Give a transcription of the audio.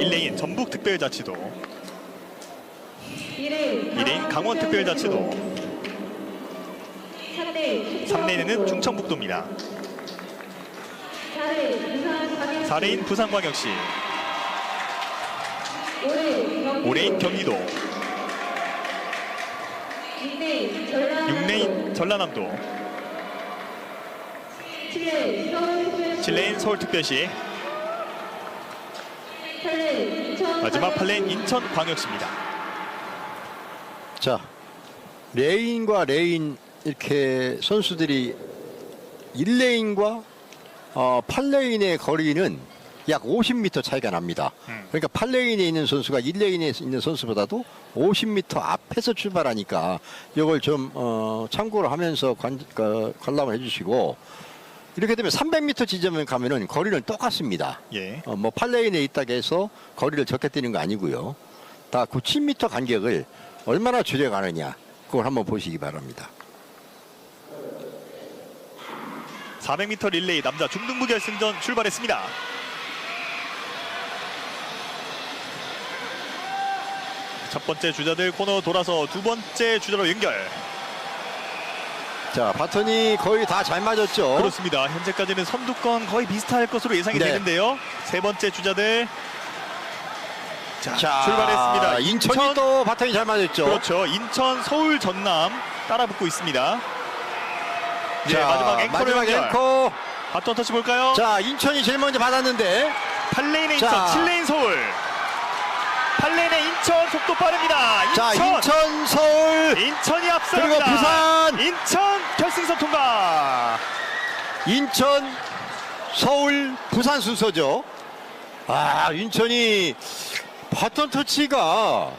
1레인 전북 특별자치도. 1레인 2레인 강원 특별자치도. 3레인 3레인에는 충청북도입니다. 4레인 부산 4레인 부산광역시. 5레인 5레인 경기도. 6레인 전남 6레인 전라남도. 7레인 서울 7레인 서울특별시. 8레인 인천 마지막 8레인 인천광역시입니다 자, 레인과 레인 이렇게 선수들이 1레인과 어, 8레인의 거리는 약 50m 차이가 납니다. 음. 그러니까 8레인에 있는 선수가 1레인에 있는 선수보다도 50m 앞에서 출발하니까 이걸 좀 어, 참고를 하면서 관, 그, 관람을 해주시고 이렇게 되면 300m 지점에 가면은 거리는 똑같습니다. 예. 어, 뭐 8레인에 있다고 해서 거리를 적게 뛰는 거 아니고요. 다 9m 간격을 얼마나 줄여가느냐 그걸 한번 보시기 바랍니다. 400m 릴레이 남자 중등부 결승전 출발했습니다. 첫 번째 주자들 코너 돌아서 두 번째 주자로 연결. 자 바톤이 거의 다 잘 맞았죠. 그렇습니다. 현재까지는 선두권 거의 비슷할 것으로 예상이 네. 되는데요. 세 번째 주자들 자, 자 출발했습니다. 인천이 인천, 또 바톤이 잘 맞았죠. 그렇죠. 인천, 서울, 전남 따라 붙고 있습니다. 이제 자, 마지막 앵커로 마지막 연결. 앵커. 바톤 터치 볼까요? 자 인천이 제일 먼저 받았는데 8레인의 인천, 자. 7레인 서울. 8레인의 인천 속도 빠릅니다. 인천. 자 인천 서울 인천이 앞서갑니다. 그리고 부산. 인천 결승선 통과. 인천 서울 부산 순서죠. 아 인천이 바톤 터치가